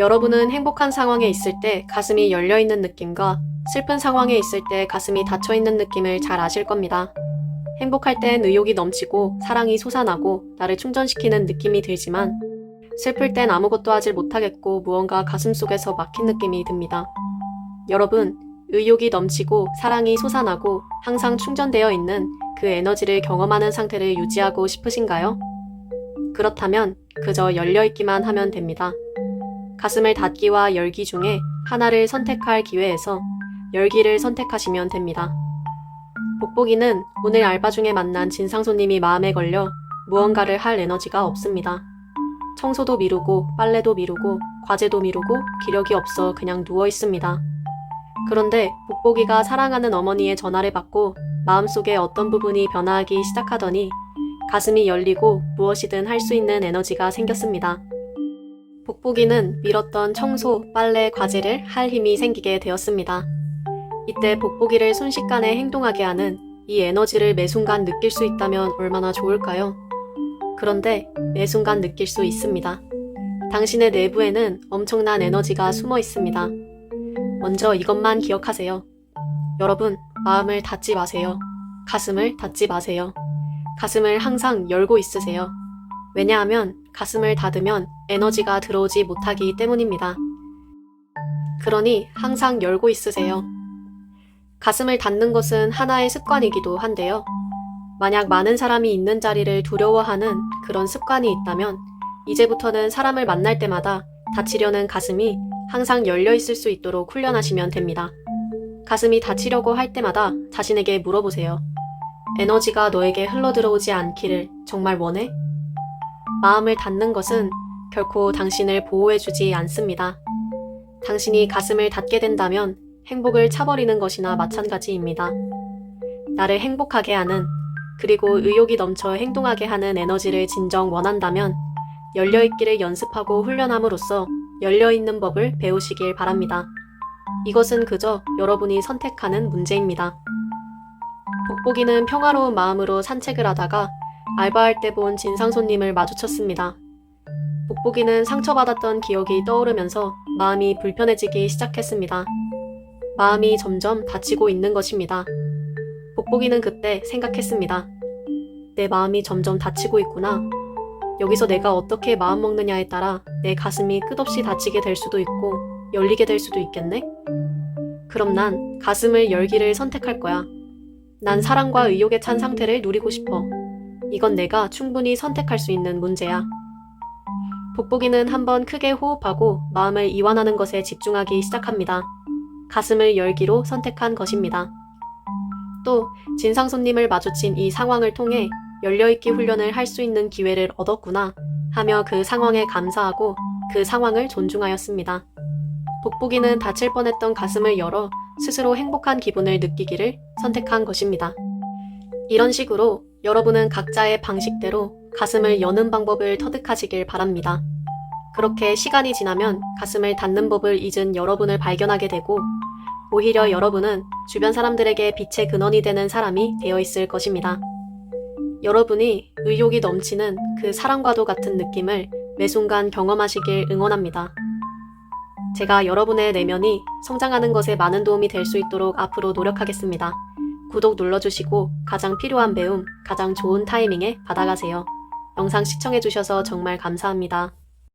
여러분은 행복한 상황에 있을 때 가슴이 열려있는 느낌과 슬픈 상황에 있을 때 가슴이 닫혀있는 느낌을 잘 아실 겁니다. 행복할 땐 의욕이 넘치고 사랑이 솟아나고 나를 충전시키는 느낌이 들지만 슬플 땐 아무것도 하질 못하겠고 무언가 가슴 속에서 막힌 느낌이 듭니다. 여러분, 의욕이 넘치고 사랑이 솟아나고 항상 충전되어 있는 그 에너지를 경험하는 상태를 유지하고 싶으신가요? 그렇다면 그저 열려있기만 하면 됩니다. 가슴을 닫기와 열기 중에 하나를 선택할 기회에서 열기를 선택하시면 됩니다. 복복이는 오늘 알바 중에 만난 진상 손님이 마음에 걸려 무언가를 할 에너지가 없습니다. 청소도 미루고 빨래도 미루고 과제도 미루고 기력이 없어 그냥 누워 있습니다. 그런데 복복이가 사랑하는 어머니의 전화를 받고 마음속에 어떤 부분이 변화하기 시작하더니 가슴이 열리고 무엇이든 할 수 있는 에너지가 생겼습니다. 복복이는 미뤘던 청소, 빨래, 과제를 할 힘이 생기게 되었습니다. 이때 복복이를 순식간에 행동하게 하는 이 에너지를 매 순간 느낄 수 있다면 얼마나 좋을까요? 그런데 매 순간 느낄 수 있습니다. 당신의 내부에는 엄청난 에너지가 숨어 있습니다. 먼저 이것만 기억하세요. 여러분, 마음을 닫지 마세요. 가슴을 닫지 마세요. 가슴을 항상 열고 있으세요. 왜냐하면 가슴을 닫으면 에너지가 들어오지 못하기 때문입니다. 그러니 항상 열고 있으세요. 가슴을 닫는 것은 하나의 습관이기도 한데요. 만약 많은 사람이 있는 자리를 두려워하는 그런 습관이 있다면 이제부터는 사람을 만날 때마다 닫히려는 가슴이 항상 열려 있을 수 있도록 훈련하시면 됩니다. 가슴이 닫히려고 할 때마다 자신에게 물어보세요. 에너지가 너에게 흘러들어오지 않기를 정말 원해? 마음을 닫는 것은 결코 당신을 보호해주지 않습니다. 당신이 가슴을 닫게 된다면 행복을 차버리는 것이나 마찬가지입니다. 나를 행복하게 하는 그리고 의욕이 넘쳐 행동하게 하는 에너지를 진정 원한다면 열려있기를 연습하고 훈련함으로써 열려있는 법을 배우시길 바랍니다. 이것은 그저 여러분이 선택하는 문제입니다. 복복이는 평화로운 마음으로 산책을 하다가 알바할 때 본 진상 손님을 마주쳤습니다. 복복이는 상처받았던 기억이 떠오르면서 마음이 불편해지기 시작했습니다. 마음이 점점 다치고 있는 것입니다. 복복이는 그때 생각했습니다. 내 마음이 점점 다치고 있구나. 여기서 내가 어떻게 마음 먹느냐에 따라 내 가슴이 끝없이 다치게 될 수도 있고 열리게 될 수도 있겠네? 그럼 난 가슴을 열기를 선택할 거야. 난 사랑과 의욕에 찬 상태를 누리고 싶어. 이건 내가 충분히 선택할 수 있는 문제야. 복복이는 한번 크게 호흡하고 마음을 이완하는 것에 집중하기 시작합니다. 가슴을 열기로 선택한 것입니다. 또 진상 손님을 마주친 이 상황을 통해 열려있기 훈련을 할 수 있는 기회를 얻었구나 하며 그 상황에 감사하고 그 상황을 존중하였습니다. 복복이는 다칠 뻔했던 가슴을 열어 스스로 행복한 기분을 느끼기를 선택한 것입니다. 이런 식으로 여러분은 각자의 방식대로 가슴을 여는 방법을 터득하시길 바랍니다. 그렇게 시간이 지나면 가슴을 닫는 법을 잊은 여러분을 발견하게 되고 오히려 여러분은 주변 사람들에게 빛의 근원이 되는 사람이 되어 있을 것입니다. 여러분이 의욕이 넘치는 그 사랑과도 같은 느낌을 매 순간 경험하시길 응원합니다. 제가 여러분의 내면이 성장하는 것에 많은 도움이 될 수 있도록 앞으로 노력하겠습니다. 구독 눌러주시고 가장 필요한 배움, 가장 좋은 타이밍에 받아가세요. 영상 시청해주셔서 정말 감사합니다.